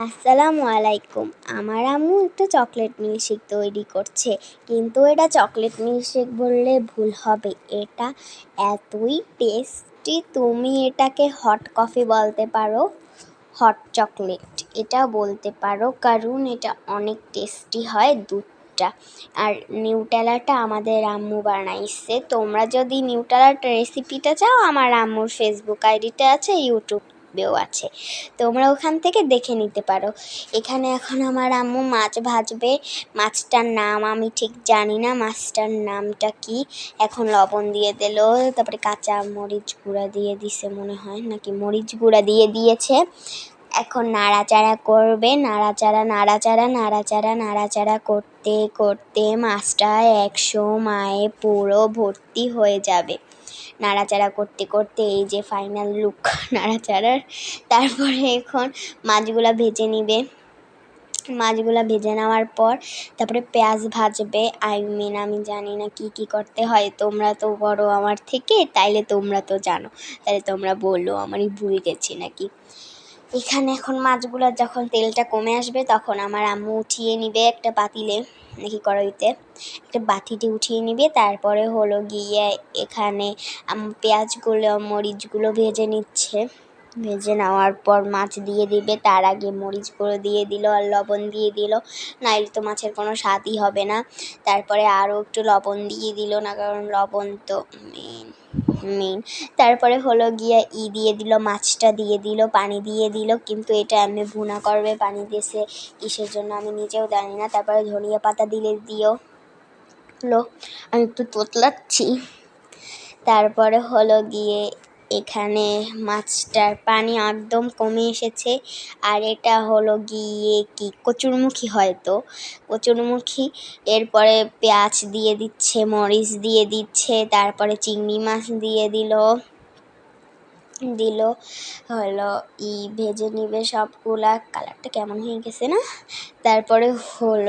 আসসালামু আলাইকুম। আমার আম্মু একটা চকলেট মিল্কশেক তৈরি করছে, কিন্তু এটা চকলেট মিল্কশেক বললে ভুল হবে। এটা এতই টেস্টি তুমি এটাকে হট কফি বলতে পারো হট চকলেট এটা বলতে পারো, কারণ এটা অনেক টেস্টি হয় দুধটা। আর নিউটেলাটা আমাদের আম্মু বানাইছে। তোমরা যদি নিউটেলার রেসিপিটা চাও, আমার আম্মুর ফেসবুক আইডিটা আছে ইউটিউবেও আছে। তোমরা ওখান থেকে দেখে নিতে পারো। এখানে এখন আমার আম্মু মাছ ভাজবে। মাছটার নাম আমি ঠিক জানি না, মাছটার নামটা কি? এখন লবণ দিয়ে দিল, তারপরে কাঁচা মরিচ গুঁড়া দিয়ে দিছে মনে হয়, নাকি মরিচ গুঁড়া দিয়ে দিয়েছে। এখন নাড়াচাড়া করবে, নাড়াচাড়া নাড়াচাড়া নাড়াচাড়া নাড়াচাড়া করতে করতে মাছটা একশো মায়ে পুরো ভর্তি হয়ে যাবে। নাড়াচাড়া করতে করতে এই যে ফাইনাল লুক নাড়াচাড়ার, তারপরে এখন মাছগুলা ভেজে নিবে। মাছগুলা ভেজে নেওয়ার পর তারপরে পেঁয়াজ ভাজবে। আই মিন আমি জানি না কি কি করতে হয়, তোমরা তো বড় আমার থেকে, তাইলে তোমরা তো জানো তাহলে তোমরা বলল আমারই ভুল গেছি নাকি? এখানে এখন মাছগুলো যখন তেলটা কমে আসবে, তখন আমার আম্মু উঠিয়ে নিবে একটা পাতিলে নাকি কড়াইতে। একটা বাটিতে উঠিয়ে নিবে, তারপরে হলো গিয়ে এখানে পেঁয়াজগুলো, মরিচগুলো ভেজে নিচ্ছে। ভেজে নেওয়ার পর মাছ দিয়ে দিবে, তার আগে মরিচ গুঁড়ো দিয়ে দিল আর লবণ দিয়ে দিল। নাইলে তো মাছের কোনো স্বাদই হবে না। তারপরে আরও একটু লবণ দিয়ে দিল না, কারণ লবণ তো মেন তারপরে হলো গিয়া ই দিয়ে দিল, মাছটা দিয়ে দিল, পানি দিয়ে দিল। কিন্তু এটা এমনি ভুনা করবে, পানি দিয়েছে, কিসের জন্য আমি নিজেও জানি না। তারপরে ধনিয়া পাতা দিলে দিও। লো, আমি একটু তোতলাচ্ছি। তারপরে হলো গিয়ে এখানে মাছটার পানি একদম কমে এসেছে। আর এটা হলো গিয়ে কি, কচুরমুখী হয়তো। কচুরমুখী, এরপরে পেঁয়াজ দিয়ে দিচ্ছে, মরিচ দিয়ে দিচ্ছে, তারপরে চিংড়ি মাছ দিয়ে দিল। দিল। হলো, ই ভেজে নিবে সবগুলা। কালারটা কেমন হয়ে গেছে না? তারপরে হল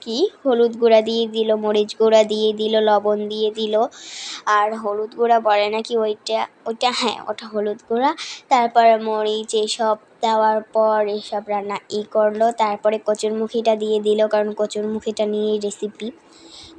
কি? হলুদ গুঁড়া দিয়ে দিল, মরিচ গুঁড়া দিয়ে দিল, লবণ দিয়ে দিল। আর হলুদ গুঁড়া বলে নাকি ওইটা ওইটা হ্যাঁ ওটা হলুদ গুঁড়া। তারপরে মরিচ এসব দেওয়ার পর এসব রান্না ই করল। তারপরে কচুরমুখিটা দিয়ে দিল, কারণ কচুরমুখিটা নিয়ে রেসিপি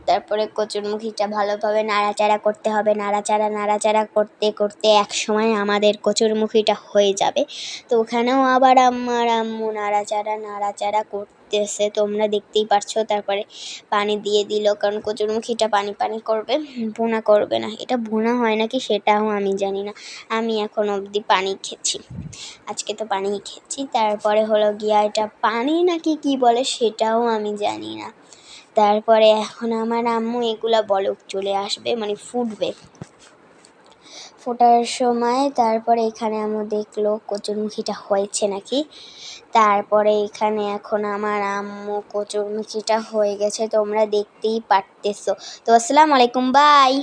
তারপরে কচুরমুখিটা ভালোভাবে নাড়াচাড়া করতে হবে। নাড়াচাড়া নাড়াচাড়া করতে করতে এক সময় আমাদের কচুরমুখিটা হয়ে যাবে। তো ওখানেও আবার আমার আম্মু নাড়াচাড়া নাড়াচাড়া করতেছে তোমরা দেখতেই পারছ, তারপরে পানি দিয়ে দিল, কারণ কচুরমুখিটা পানি পানি করবে, ভুনা করবে না। এটা ভুনা হয় নাকি সেটাও আমি জানি না। আমি এখন অবধি পানি খেয়েছি। আজকে তো পানি খেয়েছি। তারপরে হলো গিয়া এটা পানি নাকি কি বলে সেটাও আমি জানি না। তারপরে এখন আমার আম্মু এগুলা বলক চলে আসবে মানে ফুটবে। ফোটার সময় তারপরে এখানে আমি দেখল কচুরমুখিটা হয়েছে নাকি। তারপরে এখানে এখন আমার আম্মু কচুরমুখিটা হয়ে গেছে, তোমরা দেখতেই পারতেছো। তো আসসালামু আলাইকুম, বাই।